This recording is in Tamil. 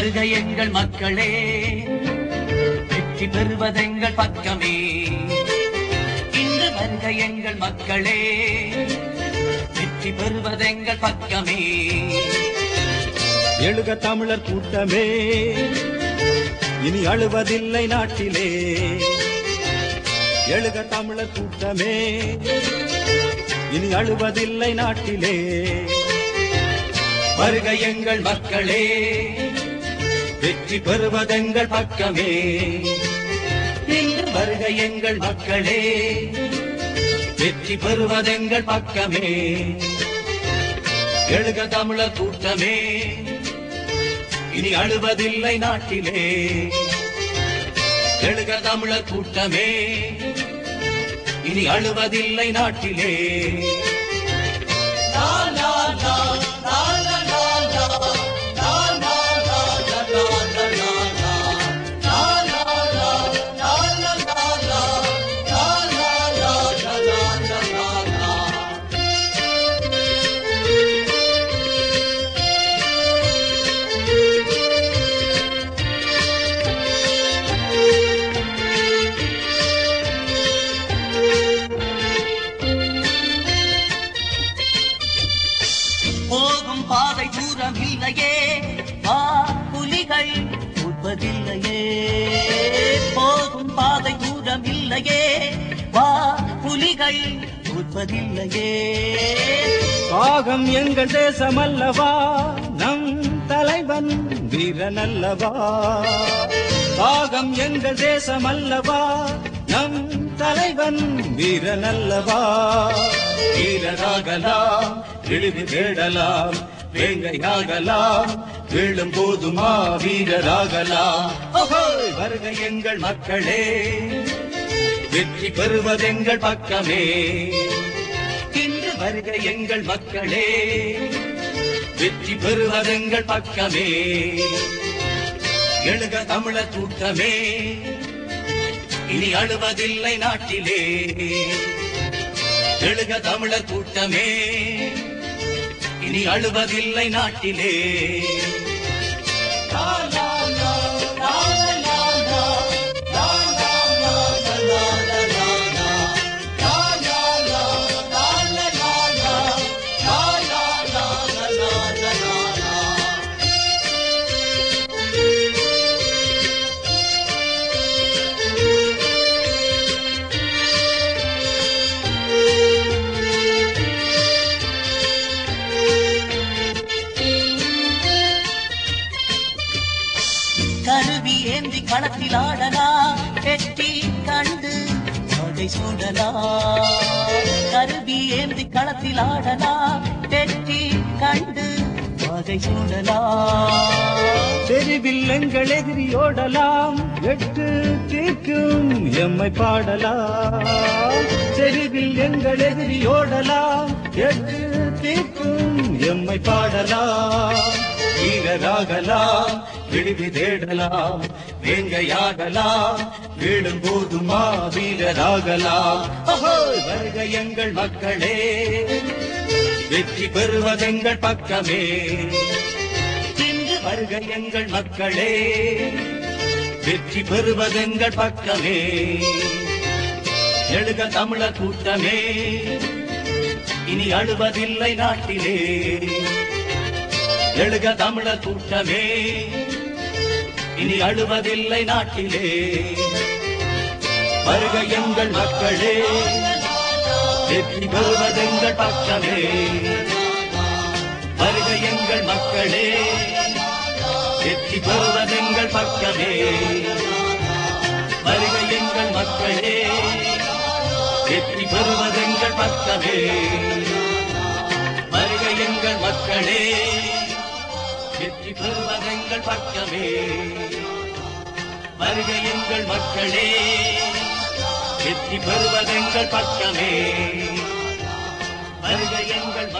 வருக எங்கள் மக்களே. வெற்றி பெறுவதெங்கள் பக்கமே. இன்று வருக எங்கள் மக்களே. வெற்றி பெறுவதெங்கள் பக்கமே. எழுக தமிழர் கூட்டமே. இனி அழுவதில்லை நாட்டிலே. எழுக தமிழர் கூட்டமே. இனி அழுவதில்லை நாட்டிலே. வருக எங்கள் மக்களே. வெற்றி பெறுவதெங்கள் பக்கமே. இன்று வருக எங்கள் மக்களே. வெற்றி பெறுவதெங்கள் பக்கமே. எழுக தமிழர் கூட்டமே. இனி அழுவதில்லை நாட்டிலே. எழுக தமிழர் கூட்டமே. இனி அழுவதில்லை நாட்டிலே. பாதை தூரம் இல்லையே வா புலிகள் உட்பதில்லையே போகும் பாதை தூரம் இல்லையே வா புலிகள் உட்பதில்லையே பாகம் எங்கள் தேசம் அல்லவா நம் தலைவன் வீரன் அல்லவா பாகம் எங்கள் தேசம் அல்லவா நம் தலைவன் வீரன் அல்லவா வீரராகலாம் எழுதி தேடலாம் வேங்கையாகலாம். வீழும் போதுமா வீரராகலாம் வருக எங்கள் மக்களே. வெற்றி பெறுவதெங்கள் பக்கமே. இன்று வருக எங்கள் மக்களே. வெற்றி பெறுவதெங்கள் பக்கமே. எழுக தமிழ தூக்கமே இனி அழுவதில்லை நாட்டிலே. எழுக தமிழ கூட்டமே. இனி அழுவதில்லை நாட்டிலே. ஏந்தி களத்தில் ஆடலாம் வெற்றி கண்டு வகை சூடலாம் கருவி ஏந்தி களத்தில் ஆடலாம் எட்டி கண்டு வகை சூடலாம் தெருவில் எங்கள் எதிரியோடலாம் எட்டு தீர்க்கும் எம்மை பாடலாம். தெருவில் எங்கள் எதிரியோடலாம் எட்டு தீர்க்கும் எம்மை பாடலாம். வீரராகலாம் விடுதி தேடலாம் வேங்கையாகலாம் வீடும் போதுமா வீரராகலாம் வருக எங்கள் மக்களே வெற்றி பெறுவதெங்கள் பக்கமே. இன்று வருக எங்கள் மக்களே வெற்றி பெறுவதெங்கள் பக்கமே. எழுக தமிழர் கூட்டமே இனி அழுவதில்லை நாட்டிலே. எழுக தமிழர் கூட்டமே. இனி அழுவதில்லை நாட்டிலே. வருக எங்கள் மக்களே. வெற்றி பெறுவதெங்கள் பக்கமே. வருக எங்கள் மக்களே. வெற்றி பெறுவதெங்கள் பக்கமே. வருக எங்கள் மக்களே. வெற்றி பெறுவதெங்கள் பக்கமே. வருக எங்கள் மக்களே. வெற்றி பெறுவதெங்கள் பக்கமே. வருக எங்கள் மக்களே வெற்றி பெறுவதெங்கள் பக்கமே. வருக எங்கள்